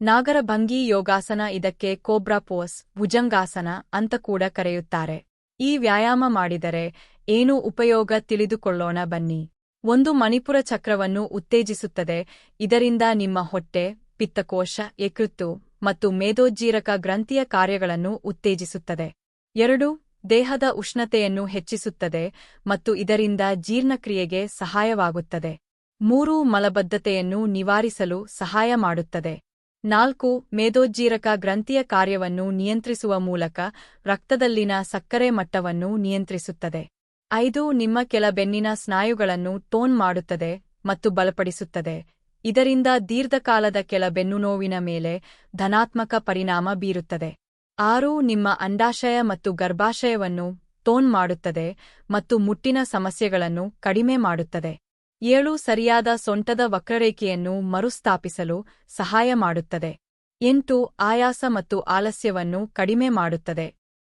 ನಾಗರಭಂಗಿ ಯೋಗಾಸನ ಇದಕ್ಕೆ cobra pose, bhujangasana ಅಂತ ಕೂಡ ಕರೆಯುತ್ತಾರೆ. ಈ ವ್ಯಾಯಾಮ ಮಾಡಿದರೆ ಏನು ಉಪಯೋಗ ತಿಳಿದುಕೊಳ್ಳೋಣ ಬನ್ನಿ. ಒಂದು ಮಣಿಪುರ ಚಕ್ರವನ್ನು ಉತ್ತೇಜಿಸುತ್ತದೆ. ಇದರಿಂದ ನಿಮ್ಮ ಹೊಟ್ಟೆ, ಪಿತ್ತಕೋಶ, ಯಕೃತ್ತು ಮತ್ತು ಮೇದೋಜ್ಜೀರಕ ಗ್ರಂಥಿಯ ಕಾರ್ಯಗಳನ್ನು ಉತ್ತೇಜಿಸುತ್ತದೆ. ಎರಡು, ದೇಹದ ಉಷ್ಣತೆಯನ್ನು ಹೆಚ್ಚಿಸುತ್ತದೆ ಮತ್ತು ಇದರಿಂದ ಜೀರ್ಣಕ್ರಿಯೆಗೆ ಸಹಾಯವಾಗುತ್ತದೆ. ಮೂರು, ಮಲಬದ್ಧತೆಯನ್ನು ನಿವಾರಿಸಲು ಸಹಾಯ ಮಾಡುತ್ತದೆ. ನಾಲ್ಕು, ಮೇದೋಜ್ಜೀರಕ ಗ್ರಂಥಿಯ ಕಾರ್ಯವನ್ನು ನಿಯಂತ್ರಿಸುವ ಮೂಲಕ ರಕ್ತದಲ್ಲಿನ ಸಕ್ಕರೆ ಮಟ್ಟವನ್ನು ನಿಯಂತ್ರಿಸುತ್ತದೆ. ಐದು, ನಿಮ್ಮ ಕೆಲ ಬೆನ್ನಿನ ಸ್ನಾಯುಗಳನ್ನು ಟೋನ್ ಮಾಡುತ್ತದೆ ಮತ್ತು ಬಲಪಡಿಸುತ್ತದೆ. ಇದರಿಂದ ದೀರ್ಘಕಾಲದ ಕೆಲ ಬೆನ್ನುನೋವಿನ ಮೇಲೆ ಧನಾತ್ಮಕ ಪರಿಣಾಮ ಬೀರುತ್ತದೆ. ಆರು, ನಿಮ್ಮ ಅಂಡಾಶಯ ಮತ್ತು ಗರ್ಭಾಶಯವನ್ನು ಟೋನ್ ಮಾಡುತ್ತದೆ ಮತ್ತು ಮುಟ್ಟಿನ ಸಮಸ್ಯೆಗಳನ್ನು ಕಡಿಮೆ ಮಾಡುತ್ತದೆ. ಏಳು ಸರಿಯಾದ ಸೊಂಟದ ವಕ್ರರೇಖೆಯನ್ನು ಮರುಸ್ಥಾಪಿಸಲು ಸಹಾಯ ಮಾಡುತ್ತದೆ. ಎಂಟು ಆಯಾಸ ಮತ್ತು ಆಲಸ್ಯವನ್ನು ಕಡಿಮೆ ಮಾಡುತ್ತದೆ.